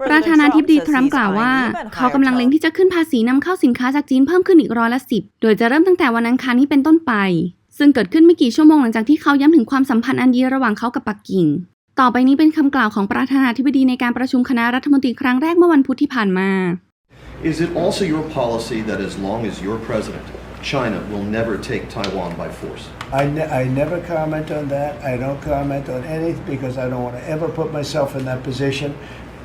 ประธานาธิบดีทรัมป์กล่าวว่า เขากำลังเล็งที่จะขึ้นภาษีนำเข้าสินค้าจากจีนเพิ่มขึ้นอีกร้อยละสิบโดยจะเริ่มตั้งแต่วันอังคารนี้เป็นต้นไป ซึ่งเกิดขึ้นไม่กี่ชั่วโมงหลังจากที่เขาย้ำถึงความสัมพันธ์อันดีระหว่างเขากับปักกิ่ง ต่อไปนี้เป็นคำกล่าวของประธานาธิบดีในการประชุมคณะรัฐมนตรีครั้งแรกเมื่อวันพุธที่ผ่านมา Is it also your policy that as long as you're president, China will never take Taiwan by force? I, ne- I never comment on that. I don't comment on anything because I don't want to ever put myself in that position.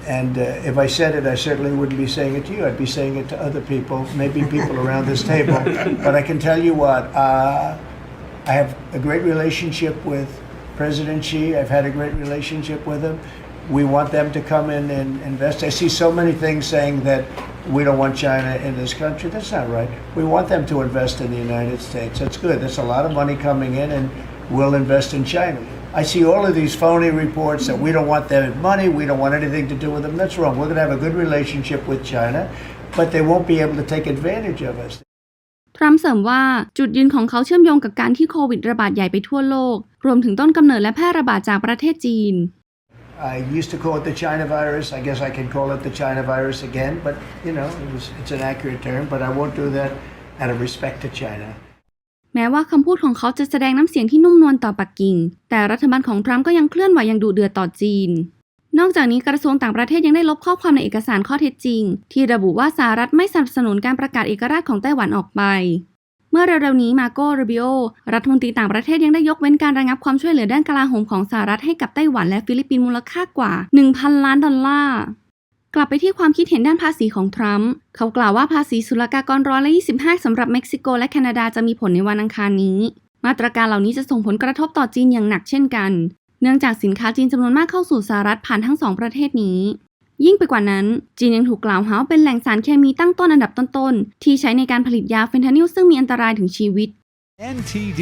And uh, if I said it, I certainly wouldn't be saying it to you. I'd be saying it to other people, maybe people around this table. But I can tell you what, uh, I have a great relationship with President Xi. I've had a great relationship with him. We want them to come in and invest. I see so many things saying that we don't want China in this country. That's not right. We want them to invest in the United States. That's good. There's a lot of money coming in, and we'll invest in China. I see all of these phony reports that we don't want their money, we don't want anything to do with them. That's wrong. We're going to have a good relationship with China, but they won't be able to take advantage of us. ทรัมป์เสริมว่าจุดยืนของเขาเชื่อมโยงกับการที่โควิดระบาดใหญ่ไปทั่วโลก รวมถึงต้นกำเนิดและแพร่ระบาดจากประเทศจีน I used to call it the China virus. I guess I can call it the China virus again, but you know, it was, it's an accurate term, but I won't do that out of respect to China. แม้ว่าคำพูดของเขาจะแสดงน้ำเสียงที่นุ่มนวลต่อปักกิ่ง แต่รัฐบาลของทรัมป์ก็ยังเคลื่อนไหวอย่างดุเดือดต่อจีน นอกจากนี้กระทรวงต่างประเทศยังได้ลบข้อความในเอกสารข้อเท็จจริง ที่ระบุว่าสหรัฐไม่สนับสนุนการประกาศเอกราชของไต้หวันออกไป เมื่อเร็วๆนี้มาโกโรบิโอรัฐมนตรีต่างประเทศยังได้ยกเว้นการระงับความช่วยเหลือด้านกลาโหมของสหรัฐให้กับไต้หวันและฟิลิปปินส์มูลค่ากว่า 1,000 ล้านดอลลาร์ กลับไปที่ความคิดเห็นด้านภาษีของทรัมป์เขากล่าวว่าภาษีศุลกากรร้อยละ25สำหรับเม็กซิโกและแคนาดาจะมีผลในวันอังคารนี้ มาตรการเหล่านี้จะส่งผลกระทบต่อจีนอย่างหนักเช่นกัน เนื่องจากสินค้าจีนจำนวนมากเข้าสู่สหรัฐผ่านทั้งสองประเทศนี้ ยิ่งไปกว่านั้น จีนยังถูกกล่าวหาว่าเป็นแหล่งสารเคมีตั้งต้นอันดับต้นๆที่ใช้ในการผลิตยาเฟนทานิลซึ่งมีอันตรายถึงชีวิต NTD